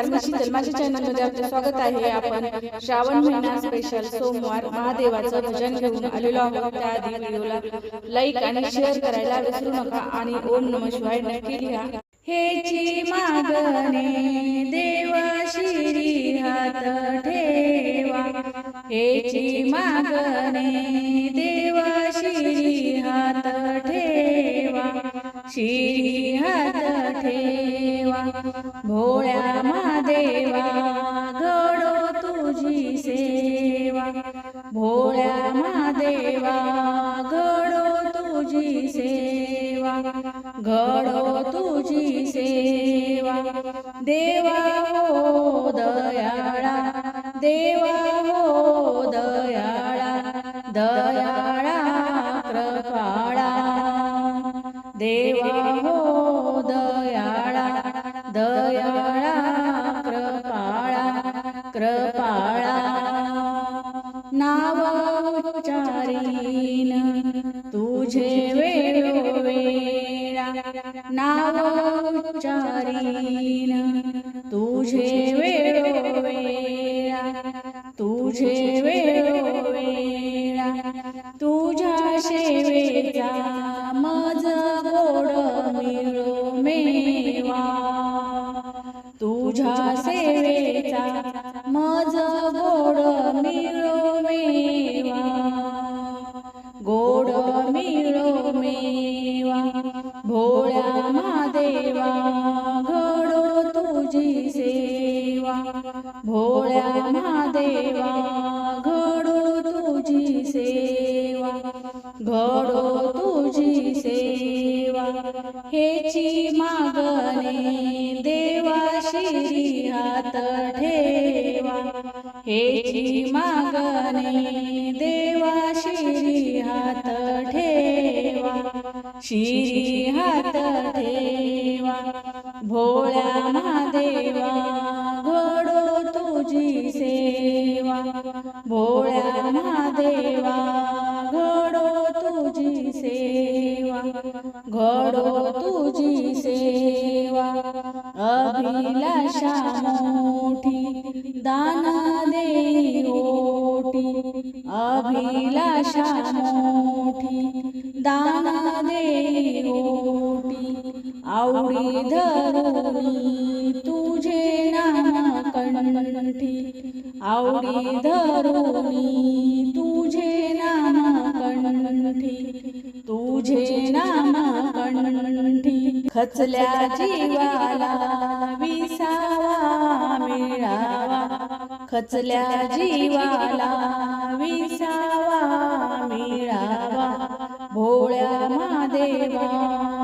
नमस्कार मी शीतल माझ्या चॅनलमध्ये आपले स्वागत आहे. आपण श्रावण महिना स्पेशल सोमवार महादेवाचं भजन घेऊन आलेलो आहोत. त्याआधी व्हिडिओला लाईक आणि शेअर करायला विसरू नका आणि ओम नम शिवाय नक्की लिहा. हेची मागणे देवा शिरी हात ठेवा. हेची मागणे देवा शिरी हात ठेवा. शिरी हात ठेवा. भोळ्या महादेवा घडो तुझी सेवा. भोळ्या महादेवा घडो तुझी सेवा. घडो तुझी सेवा. देवा हो दयाळा देवा हो दयाळा दयाळा कृपाळा देवा हो नाव उच्चारीन तुझे वेळोवेळा. नाव उच्चारीन तुझे वेळोवेळा. तुझे वेळोवेळा. तुझ्या शेवेचा मज गोड मिळो मेवा. तुझ्या सेवेचा भोळ्या महादेवा घडो तुझी सेवा घडो तुझी सेवा. हेची मागणे देवा शिरी हात ठेवा. हेची मागणे देवा शिरी हात ठेवा. शिरी हात ठेवा. भोळ्या महादेवा भोळ्या महादेवा घडो तुझी सेवा घडो तुझी सेवा. अभिलाषा मोठी दान दे ओटी अभिलाषा मोठी दान दे ओटी आवडी धरुणी तुझे नाम कंठी आवडी धरुणी तुझे नाम कंठी तुझे नाम कंठी खचल्या जीवाला विसावा मिळावा. खचल्या जीवाला विसावा मिळावा. भोळ्या महादेवा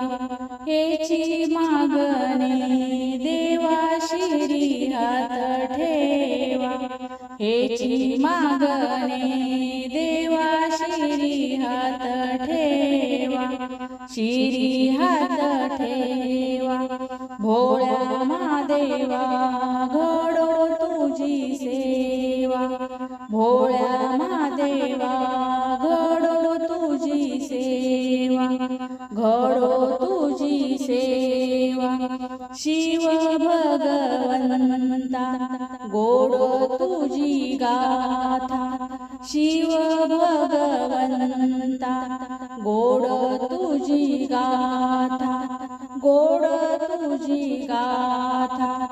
हेची मागणी देवा शिरी हात ठेवा. हेची मागणी देवा शिरी हात ठेवा. शिरी हात ठेवा. भोळ्या महादेवा घडो तुझी सेवा. भोळ्या महादेवा घडो तुझी सेवा. घडो शिव भगवंता गोड तुझी गाथा. शिव भगवंता गोड तुझी गाथा. गोड तुझी गाथा.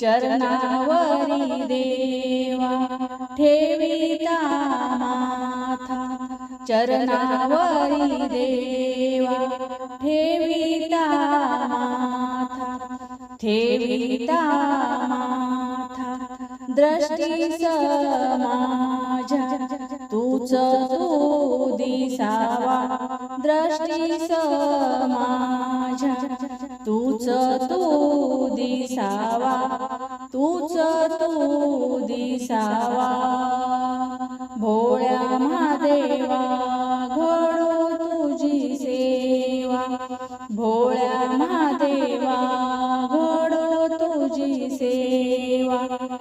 चरणावरी देवा ठेविता माथा चरणावरी देवा ठेविता माथा ठेविता माथा दृष्टी समाजा तूच तू दिसावा दृष्टी समाजा तूच तू दिसावा तूच तू दिसावा भोळ्या मा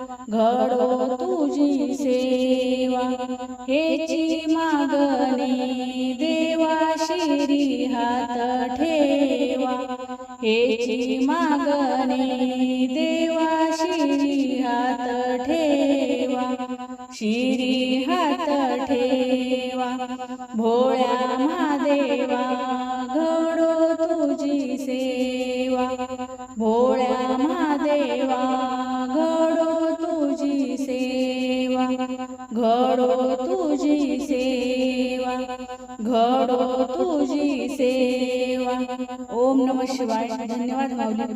घडो तुझी सेवा. हेची मागणी देवा शिरी हात ठेवा हेची मागणी देवा शिरी हात ठेवा. शिरी हात ठेवा. भोळ्या महादेवा घडो तुझी सेवा घडो तुझी सेवा. ओम नम शिवाय. धन्यवाद माऊली.